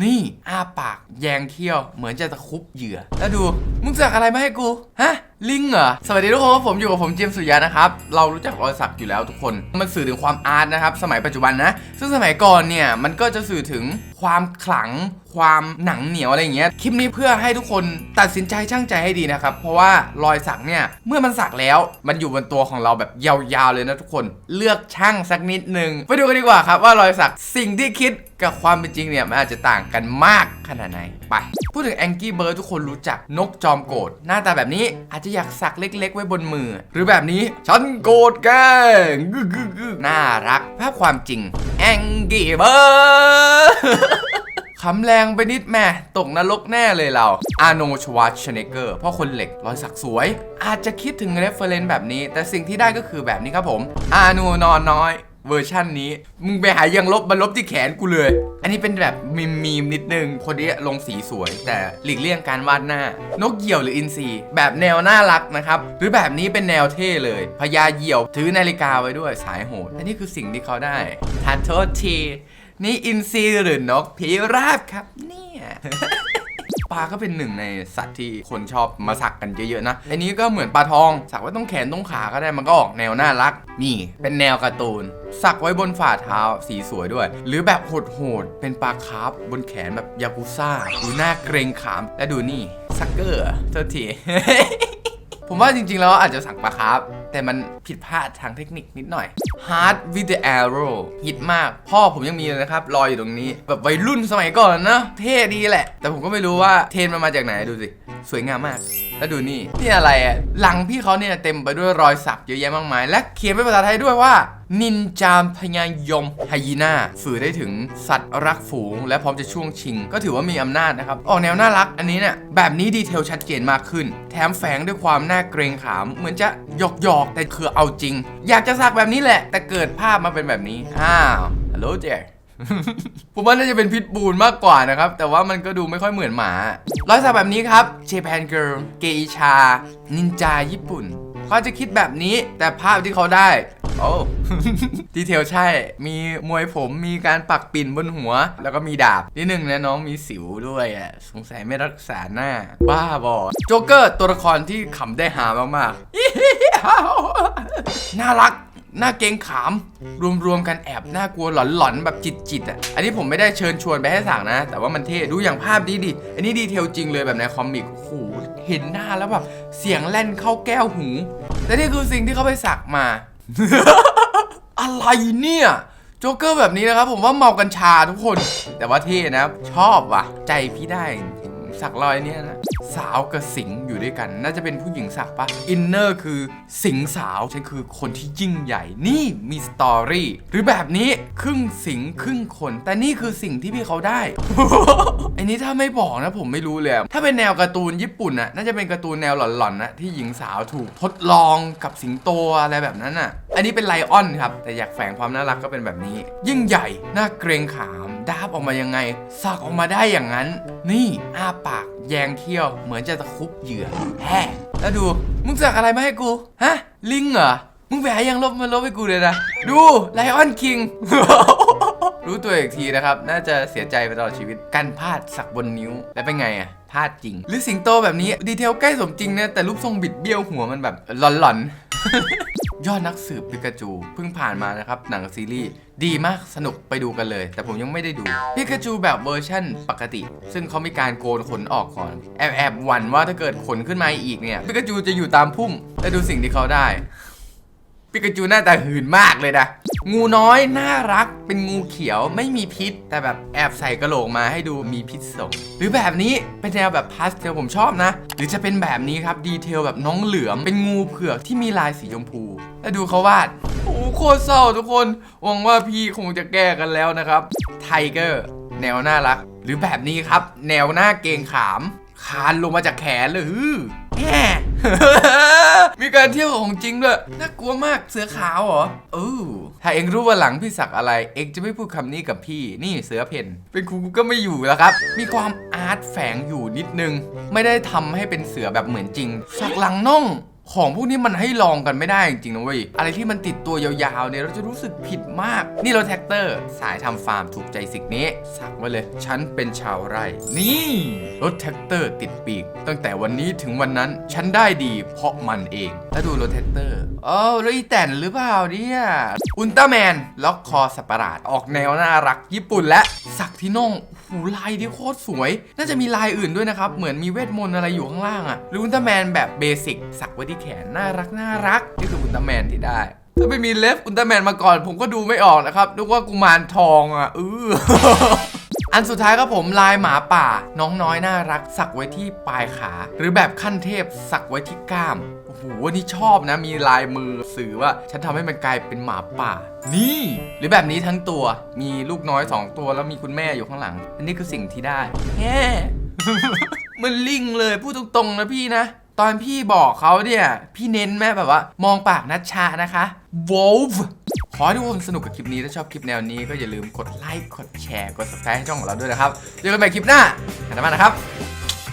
นี่อ้าปากแยงเที่ยวเหมือนจะตะคุบเหยื่อ แล้วดู มึงสักอะไรมาให้กู ฮะ ลิงเหรอ สวัสดีทุกคนผมอยู่กับผมเจมส์สุยะนะครับ เรารู้จักรอยสักอยู่แล้วทุกคน มันสื่อถึงความอาร์ตนะครับ สมัยปัจจุบันนะ ซึ่งสมัยก่อนเนี่ย มันก็จะสื่อถึงความขลัง ความหนังเหนียวอะไรอย่างเงี้ย คลิปนี้เพื่อให้ทุกคนตัดสินใจช่างใจให้ดีนะครับ เพราะว่ารอยสักเนี่ย เมื่อมันสักแล้ว มันอยู่บนตัวของเราแบบยาวๆเลยนะทุกคน เลือกช่างสักนิดนึง ไปดูกันดีกว่าครับว่ารอยสักสิ่งที่คิดกับความเป็นจริงเนี่ยมันอาจจะต่างกันมากขนาดไหน ไป พูดถึงแองกี้เบิร์ดทุกคนรู้จักนกจอมโกรธหน้าตาแบบนี้อาจจะอยากสักเล็ก ๆ ไว้บนมือ หรือแบบนี้ฉันโกรธแกงน่ารักภาพความจริงแองกี้เบิร์ดขำแรงไปนิดแม่ตกนรกแน่เลยเราอาโนชวัชเนเกอร์พราะคนเหล็กรอยสักสวย อาจจะคิดถึงเรฟเฟรนซ์แบบนี้ แต่สิ่งที่ได้ก็คือแบบนี้ครับผม อาโนนอนน้อย เวอร์ชั่นนี้ มึงไปหายังลบมาลบที่แขนกูเลย อันนี้เป็นแบบมีมมีมนิดนึง คนนี้ลงสีสวย แต่หลีกเลี่ยงการวาดหน้า นกเหยี่ยวหรืออินทรีแบบแนวน่ารักนะครับ หรือแบบนี้เป็นแนวเท่เลยพญาเหยี่ยวถือนาฬิกาไว้ด้วยสายโหดอันนี้คือสิ่งที่เขาได้ทานโทษที นี่อินทรีหรือนกพิราบครับเนี่ย ปลาก็เป็นหนึ่งในสัตว์ที่คนชอบมาสักกันเยอะๆนะอันนี้ก็เหมือนปลาทอง สักไว้ต้องแขนต้องขาก็ได้มันก็ออกแนวน่ารัก นี่ เป็นแนวการ์ตูน สักไว้บนฝ่าเท้าสีสวยด้วย หรือแบบโหดๆเป็นปลาคาร์ฟบนแขนแบบยากุซ่าดูหน้าเกรงขามและดูนี่ซักเกอร์เท่าที ผมว่าจริงๆ แล้วอาจจะสั่งปลาครับ แต่มันผิดพลาดทางเทคนิคนิดหน่อย Hard with the arrow ฮิตมาก พ่อผมยังมีเลยนะครับ รอยอยู่ตรงนี้ แบบวัยรุ่นสมัยก่อนนะ เท่ดีแหละ แต่ผมก็ไม่รู้ว่าเทรนมันมาจากไหนดูสิ สวยงามมากแล้วดูนี่นี่อะไรอะหลังพี่เขาเนี่ยเต็มไปด้วยรอยสักเยอะแยะมากมาย และเขียนเป็นภาษาไทยด้วยว่านินจามพญายมไฮยีน่าสื่อได้ถึงสัตว์รักฝูง และพร้อมจะช่วงชิง ก็ถือว่ามีอำนาจนะครับ ออกแนวน่ารักอันนี้เนี่ยแบบนี้ดีเทลชัดเจนมากขึ้น แถมแฝงด้วยความน่าเกรงขาม เหมือนจะหยอกหยอกแต่คือเอาจริง อยากจะสักแบบนี้แหละ แต่เกิดภาพมาเป็นแบบนี้อ้าวฮัลโหลเจ ผมว่าน่าจะเป็นพิทบูลมากกว่านะครับ แต่ว่ามันก็ดูไม่ค่อยเหมือนหมา รอยสักแบบนี้ครับเจแปนเกิร์ลเกอิชา นินจาญี่ปุ่นเขาจะคิดแบบนี้แต่ภาพที่เขาได้ โอ้ดีเทลใช่ มีมวยผมมีการปักปิ่นบนหัว แล้วก็มีดาบนิดหนึ่งนะน้องมีสิวด้วยอะสงสัยไม่รักษาหน้า บ้าบอโจ๊กเกอร์ตัวละครที่ขำได้หามากๆน่ารัก หน้าเกงขาม รวมๆกันแอบน่ากลัวหลอนๆแบบจิตๆอะอันนี้ผมไม่ได้เชิญชวนไปให้สั่งนะ แต่ว่ามันเท่ดูอย่างภาพนี้ดิอันนี้ดีเทลจริงเลยแบบในคอมิกโอ้โหเห็นหน้าแล้วแบบเสียงแล่นเข้าแก้วหูแต่นี่คือสิ่งที่เขาไปสักมา อะไรเนี่ยโจ๊กเกอร์แบบนี้นะครับผมว่าเมากัญชาทุกคน แต่ว่าเท่นะชอบว่ะ ใจพี่ได้ สักรอยเนี่ยนะสาวกับสิงอยู่ด้วยกัน น่าจะเป็นผู้หญิงสักปะอินเนอร์คือสิงสาวฉันคือคนที่ยิ่งใหญ่นี่มีสตอรี่หรือแบบนี้ครึ่งสิงครึ่งคน แต่นี่คือสิ่งที่พี่เขาได้ อันนี้ถ้าไม่บอกนะผมไม่รู้เลยถ้าเป็นแนวการ์ตูนญี่ปุ่นน่ะน่าจะเป็นการ์ตูนแนวหลอนๆนะที่หญิงสาวถูกทดลองกับสิงโตอะไรแบบนั้นน่ะ อันนี้เป็นไลออนครับแต่อยากแฝงความน่ารักก็เป็นแบบนี้ ยิ่งใหญ่น่าเกรงขามดาบออกมายังไงสักออกมาได้อย่างนั้น นี่อ้าปากแยงเขี้ยว เหมือนจะตะคุบเหยื่อแฮ่แล้วดูมึงสักอะไรมาให้กู ฮะ ลิงเหรอ มึงไปหายังลบมาลบให้กูเลยนะ ดูไลออนคิงรู้ตัวอีกทีนะครับ น่าจะเสียใจไปตลอดชีวิต การพลาดสักบนนิ้ว แล้วเป็นไงอะพลาดจริง หรือสิงโตแบบนี้ดีเทลใกล้สมจริงนะแต่รูปทรงบิดเบี้ยวหัวมันแบบหลอนๆ ยอดนักสืบปิกาจูเพิ่งผ่านมานะครับหนังซีรีส์ดีมากสนุกไปดูกันเลย แต่ผมยังไม่ได้ดูปิกาจูแบบเวอร์ชั่นปกติ ซึ่งเขามีการโกนขนออกก่อน แอบแอบหวั่นว่าถ้าเกิดขนขึ้นมาอีกเนี่ยปิกาจูจะอยู่ตามพุ่มและดูสิ่งที่เขาได้ปิกาจูหน้าตาหืนมากเลยนะ งูน้อยน่ารักเป็นงูเขียวไม่มีพิษ แต่แบบแอบใส่กระโหลกมาให้ดูมีพิษสงหรือแบบนี้เป็นแนวแบบพาสเทลผมชอบนะ หรือจะเป็นแบบนี้ครับดีเทลแบบน้องเหลือมเป็นงูเผือกที่มีลายสีชมพู แล้วดูเขาวาดโอ้โคตรเศร้าทุกคนหวังว่าพี่คงจะแก้กันแล้วนะครับไทเกอร์แนวน่ารัก หรือแบบนี้ครับ แนวหน้าเกงขาม คานลงมาจากแขนเลยฮือ มีการเที่ยวของจริงด้วย น่ากลัวมากเสือขาวเหรอเออถ้าเองรู้ว่าหลังพี่สักอะไร เองจะไม่พูดคำนี้กับพี่ นี่เสือเพนเป็นครูก็ไม่อยู่แล้วครับ มีความอาร์ตแฝงอยู่นิดนึง ไม่ได้ทำให้เป็นเสือแบบเหมือนจริง สักหลังน่อง ของพวกนี้มันให้ลองกันไม่ได้จริงๆนะเว้ย อะไรที่มันติดตัวยาวๆเนี่ยเราจะรู้สึกผิดมาก นี่รถแท็กเตอร์ สายทำฟาร์มถูกใจสิ่งนี้ สักไว้เลย ฉันเป็นชาวไร่ นี่ รถแท็กเตอร์ติดปีก ตั้งแต่วันนี้ถึงวันนั้น ฉันได้ดีเพราะมันเอง แล้วดูรถแท็กเตอร์อ๋อแล้วอีแตนหรือเปล่าเนี่ย อุลตร้าแมนล็อกคอสัตว์ประหลาดออกแนวน่ารักญี่ปุ่นและสักที่น่อง หูลายที่โคตรสวย น่าจะมีลายอื่นด้วยนะครับ เหมือนมีเวทมนต์อะไรอยู่ข้างล่างอะหรืออุลตร้าแมนแบบเบสิกสักไว้ที่แขน น่ารักน่ารัก นี่คืออุลตร้าแมนที่ได้ ถ้าไม่มีเล็บอุลตร้าแมนมาก่อน ผมก็ดูไม่ออกนะครับนึกว่ากุมารทองอะเอออันสุดท้ายครับผมลายหมาป่า น้องน้อยน่ารัก สักไว้ที่ปลายขา หรือแบบขั้นเทพสักไว้ที่กล้าม หอันนี่ชอบนะ มีลายมือสื่อว่า ฉันทำให้มันกลายเป็นหมาป่า นี่ หรือแบบนี้ทั้งตัวมีลูกน้อย 2 ตัวแล้วมีคุณแม่อยู่ข้างหลัง อันนี้คือสิ่งที่ได้แง่มันลิงเลยพูดตรงๆนะพี่นะตอนพี่บอกเขาเนี่ย พี่เน้นแม่แบบว่า มองปากนัชชานะคะ Wolf ขอให้ทุกคนสนุกกับคลิปนี้ ถ้าชอบคลิปแนวนี้ก็อย่าลืมกดไลค์ กดแชร์ กด subscribe ให้ช่องของเราด้วยนะครับเจอกันใหม่คลิปหน้าขอบคุณมากนะครับ